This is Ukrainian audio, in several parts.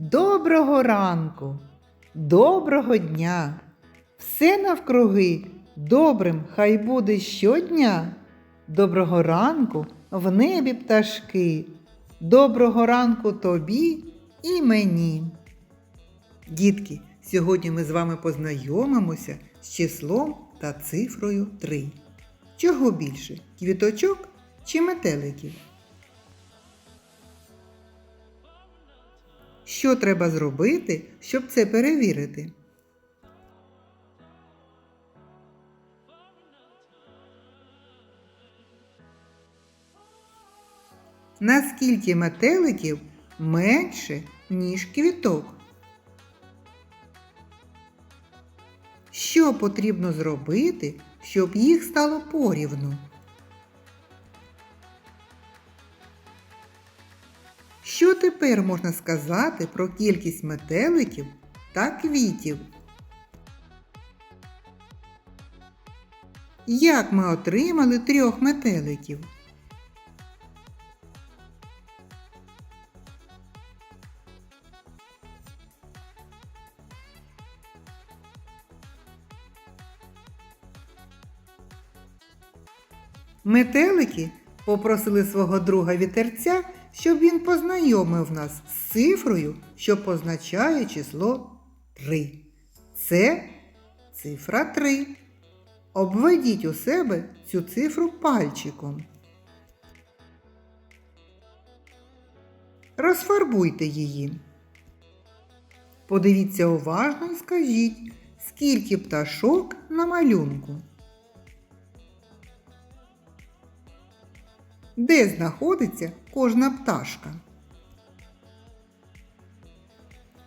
Доброго ранку, доброго дня! Все навкруги добрим хай буде щодня. Доброго ранку в небі пташки. Доброго ранку тобі і мені. Дітки, сьогодні ми з вами познайомимося з числом та цифрою 3. Чого більше? Квіточок чи метеликів? Що треба зробити, щоб це перевірити? Наскільки метеликів менше, ніж квіток? Що потрібно зробити, щоб їх стало порівну? Що тепер можна сказати про кількість метеликів та квітів? Як ми отримали трьох метеликів? Метелики попросили свого друга вітерця, щоб він познайомив нас з цифрою, що позначає число 3. Це цифра 3. Обведіть у себе цю цифру пальчиком. Розфарбуйте її. Подивіться уважно і скажіть, скільки пташок на малюнку. Де знаходиться кожна пташка?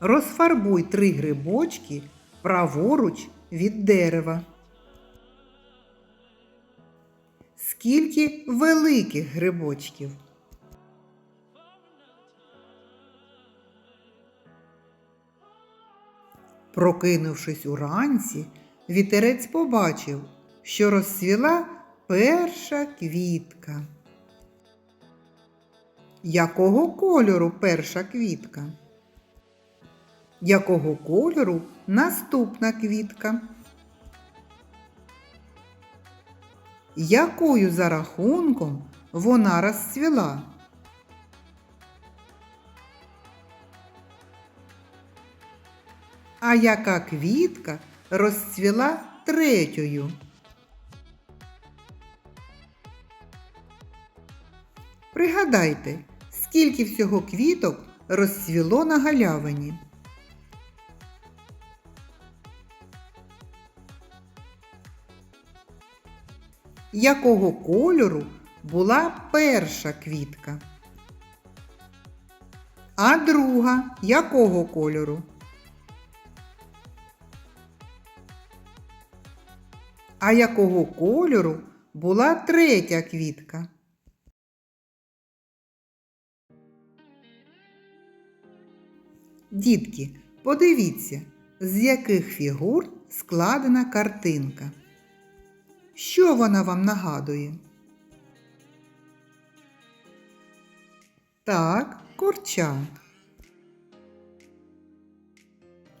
Розфарбуй три грибочки праворуч від дерева. Скільки великих грибочків? Прокинувшись уранці, вітерець побачив, що розцвіла перша квітка. Якого кольору перша квітка? Якого кольору наступна квітка? Якою за рахунком вона розцвіла? А яка квітка розцвіла третьою? Пригадайте, скільки всього квіток розцвіло на галявині. Якого кольору була перша квітка? А друга якого кольору? А якого кольору була третя квітка? Дітки, подивіться, з яких фігур складена картинка. Що вона вам нагадує? Так, курча.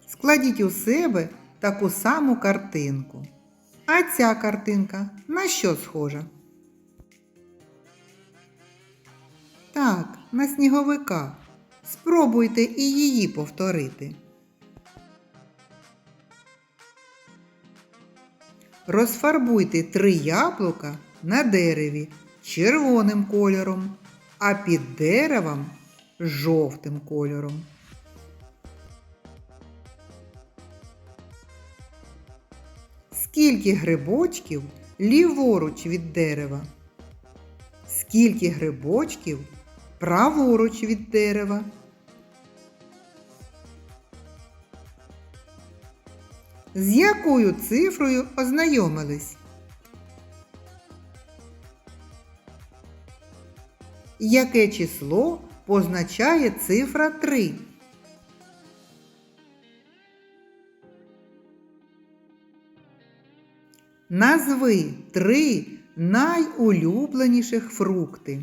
Складіть у себе таку саму картинку. А ця картинка на що схожа? Так, на сніговика. Спробуйте і її повторити. Розфарбуйте три яблука на дереві червоним кольором, а під деревом жовтим кольором. Скільки грибочків ліворуч від дерева? Скільки грибочків праворуч від дерева? З якою цифрою ознайомились? Яке число позначає цифра 3? Назви три найулюбленіших фрукти.